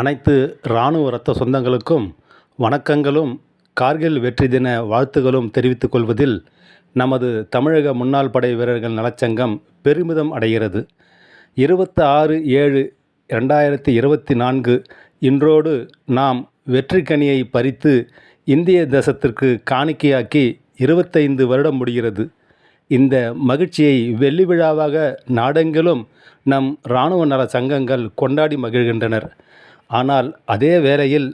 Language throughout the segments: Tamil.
அனைத்து இராணுவ இரத்த சொந்தங்களுக்கும் வணக்கங்களும் கார்கில் வெற்றி தின வாழ்த்துகளும் தெரிவித்துக் கொள்வதில் நமது தமிழக முன்னாள் படை வீரர்கள் நலச்சங்கம் பெருமிதம் அடைகிறது. இருபத்தி ஆறு ஏழு ரெண்டாயிரத்தி இருபத்தி நான்கு இன்றோடு நாம் வெற்றிக்கனியை பறித்து இந்திய தேசத்திற்கு காணிக்கையாக்கி இருபத்தைந்து வருடம் முடிகிறது. இந்த மகிழ்ச்சியை வெள்ளி விழாவாக நாடெங்கிலும் நம் இராணுவ நல சங்கங்கள் கொண்டாடி மகிழ்கின்றனர். ஆனால் அதே வேளையில்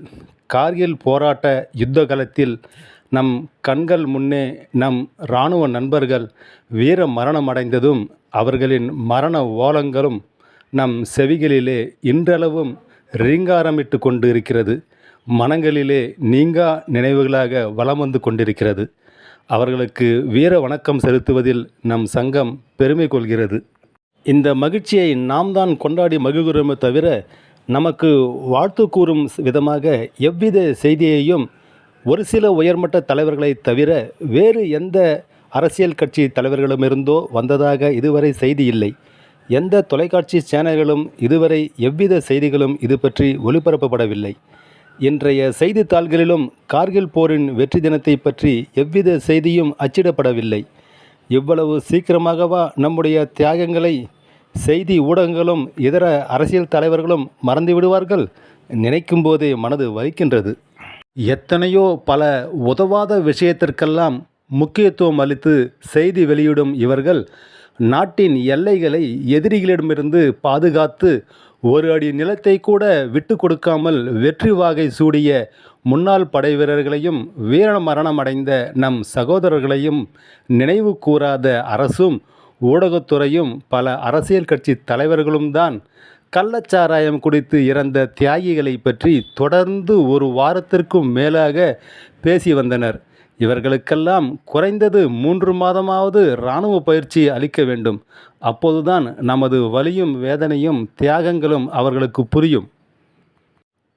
கார்கில் போராட்ட யுத்த காலத்தில் நம் கண்கள் முன்னே நம் இராணுவ நண்பர்கள் வீர மரணம் அடைந்ததும் அவர்களின் மரண ஓலங்களும் நம் செவிகளிலே இன்றளவும் ரீங்காரமிட்டு கொண்டு இருக்கிறது மனங்களிலே நீங்கா நினைவுகளாக வலம் வந்து கொண்டிருக்கிறது. அவர்களுக்கு வீர வணக்கம் செலுத்துவதில் நம் சங்கம் பெருமை கொள்கிறது. இந்த மகிழ்ச்சியை நாம் தான் கொண்டாடி மகிழ்கிறோமே தவிர நமக்கு வாழ்த்து கூறும் விதமாக எவ்வித செய்தியையும் ஒரு சில உயர்மட்ட தலைவர்களை தவிர வேறு எந்த அரசியல் கட்சி தலைவர்களுமிருந்தோ வந்ததாக இதுவரை செய்தி இல்லை. எந்த தொலைக்காட்சி சேனல்களும் இதுவரை எவ்வித செய்திகளும் இது பற்றி ஒளிபரப்பப்படவில்லை. இன்றைய செய்தித்தாள்களிலும் கார்கில் போரின் வெற்றி தினத்தை பற்றி எவ்வித செய்தியும் அச்சிடப்படவில்லை. இவ்வளவு சீக்கிரமாகவா நம்முடைய தியாகங்களை செய்தி ஊடகங்களும் இதர அரசியல் தலைவர்களும் மறந்து விடுவார்கள் நினைக்கும் போதே மனது வலிக்கின்றது. எத்தனையோ பல உதவாத விஷயத்திற்கெல்லாம் முக்கியத்துவம் அளித்து செய்தி வெளியிடும் இவர்கள் நாட்டின் எல்லைகளை எதிரிகளிடமிருந்து பாதுகாத்து ஒரு அடி நிலத்தை கூட விட்டு கொடுக்காமல் வெற்றி வாகை சூடிய முன்னாள் படை வீரர்களையும் வீர மரணமடைந்த நம் சகோதரர்களையும் நினைவு கூறாத அரசும் ஊடகத்துறையும் பல அரசியல் கட்சி தலைவர்களும் தான் கள்ளச்சாராயம் குடித்து இறந்த தியாகிகளை பற்றி தொடர்ந்து ஒரு வாரத்திற்கும் மேலாக பேசி வந்தனர். இவர்களுக்கெல்லாம் குறைந்தது மூன்று மாதமாவது இராணுவ பயிற்சி அளிக்க வேண்டும். அப்போதுதான் நமது வலியும் வேதனையும் தியாகங்களும் அவர்களுக்கு புரியும்.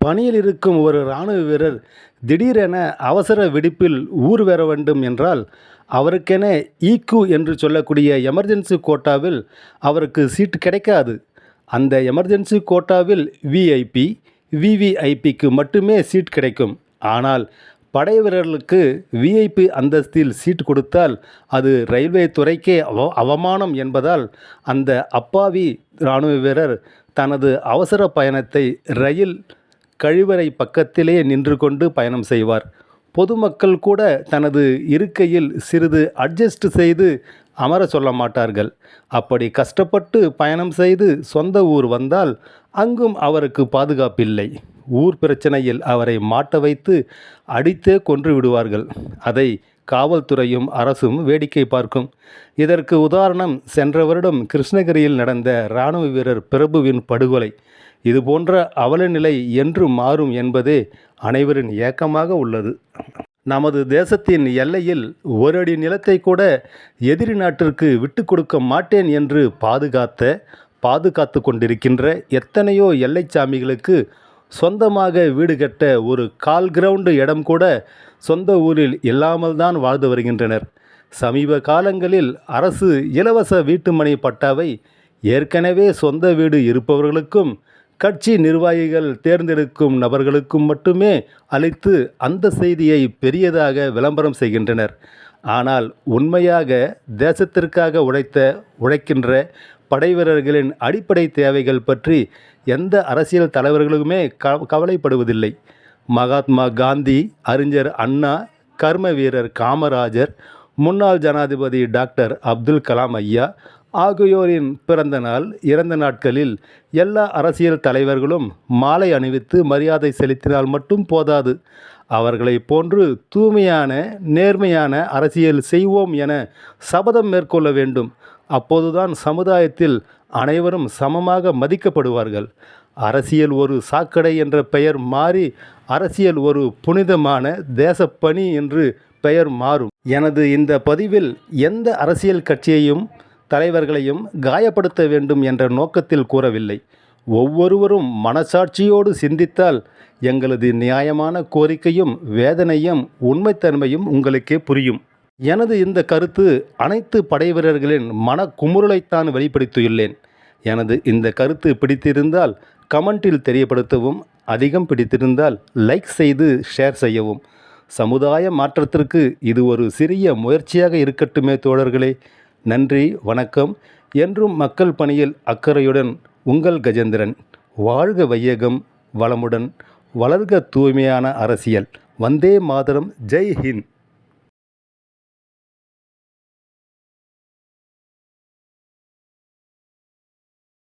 பணியில் இருக்கும் ஒரு இராணுவ வீரர் திடீரென அவசர வெடிப்பில் ஊர் வர வேண்டும் என்றால் அவருக்கென ஈக்கு என்று சொல்லக்கூடிய எமர்ஜென்சி கோட்டாவில் அவருக்கு சீட்டு கிடைக்காது. அந்த எமர்ஜென்சி கோட்டாவில் விஐபி விவிஐபிக்கு மட்டுமே சீட் கிடைக்கும். ஆனால் படை வீரர்களுக்கு விஐபி அந்தஸ்தில் சீட் கொடுத்தால் அது ரயில்வே துறைக்கே அவ அவமானம் என்பதால் அந்த அப்பாவி இராணுவ வீரர் தனது அவசர பயணத்தை ரயில் கழிவறை பக்கத்திலே நின்று கொண்டு பயணம் செய்வார். பொதுமக்கள் கூட தனது இருக்கையில் சிறிது அட்ஜஸ்ட் செய்து அமர சொல்ல மாட்டார்கள். அப்படி கஷ்டப்பட்டு பயணம் செய்து சொந்த ஊர் வந்தால் அங்கும் அவருக்கு பாதுகாப்பில்லை. ஊர் பிரச்சனையில் அவரை மாட்ட வைத்து அடித்தே கொன்று விடுவார்கள். அதை காவல்துறையும் அரசும் வேடிக்கை பார்க்கும். இதற்கு உதாரணம் சென்ற வருடம் கிருஷ்ணகிரியில் நடந்த இராணுவ வீரர் பிரபுவின் படுகொலை. இது போன்ற அவல நிலை என்று மாறும் என்பதே அனைவரின் ஏக்கமாக உள்ளது. நமது தேசத்தின் எல்லையில் ஒரு அடி நிலத்தை கூட எதிரி நாட்டிற்கு விட்டு கொடுக்க மாட்டேன் என்று பாதுகாத்த பாதுகாத்து கொண்டிருக்கின்ற எத்தனையோ எல்லைச்சாமிகளுக்கு சொந்தமாக வீடு கட்ட ஒரு கால் கிரவுண்டு இடம் கூட சொந்த ஊரில் இல்லாமல் தான் வாழ்ந்து வருகின்றனர். சமீப காலங்களில் அரசு இலவச வீட்டுமனை பட்டாவை ஏற்கனவே சொந்த வீடு இருப்பவர்களுக்கும் கட்சி நிர்வாகிகள் தேர்ந்தெடுக்கும் நபர்களுக்கும் மட்டுமே அளித்து அந்த செய்தியை பெரியதாக விளம்பரம் செய்கின்றனர். ஆனால் உண்மையாக தேசத்திற்காக உழைத்த உழைக்கின்ற படைவீரர்களின் அடிப்படை தேவைகள் பற்றி எந்த அரசியல் தலைவர்களுமே கவலைப்படுவதில்லை. மகாத்மா காந்தி அறிஞர் அண்ணா கர்ம வீரர் காமராஜர் முன்னாள் ஜனாதிபதி டாக்டர் அப்துல் கலாம் ஐயா ஆகியோரின் பிறந்த நாள் இறந்த நாட்களில் எல்லா அரசியல் தலைவர்களும் மாலை அணிவித்து மரியாதை செலுத்தினால் மட்டும் போதாது. அவர்களை போன்று தூய்மையான நேர்மையான அரசியல் செய்வோம் என சபதம் மேற்கொள்ள வேண்டும். அப்போதுதான் சமுதாயத்தில் அனைவரும் சமமாக மதிக்கப்படுவார்கள். அரசியல் ஒரு சாக்கடை என்ற பெயர் மாறி அரசியல் ஒரு புனிதமான தேசப்பணி என்று பெயர் மாறும். எனது இந்த பதிவில் எந்த அரசியல் கட்சியையும் தலைவர்களையும் காயப்படுத்த வேண்டும் என்ற நோக்கத்தில் கூறவில்லை. ஒவ்வொருவரும் மனசாட்சியோடு சிந்தித்தால் எங்களது நியாயமான கோரிக்கையும் வேதனையும் உண்மைத்தன்மையும் உங்களுக்கே புரியும். எனது இந்த கருத்து அனைத்து படை வீரர்களின் மன வெளிப்படுத்தியுள்ளேன். எனது இந்த கருத்து பிடித்திருந்தால் கமெண்டில் தெரியப்படுத்தவும் அதிகம் பிடித்திருந்தால் லைக் செய்து ஷேர் செய்யவும். சமுதாய மாற்றத்திற்கு இது ஒரு சிறிய முயற்சியாக இருக்கட்டுமே தோழர்களே. நன்றி வணக்கம். என்றும் மக்கள் பணியில் அக்கறையுடன் உங்கள் கஜேந்திரன் வாழ்க வையகம் வளமுடன் வளர்க தூய்மையான அரசியல். வந்தே மாதரம் ஜெய் ஹிந்த்.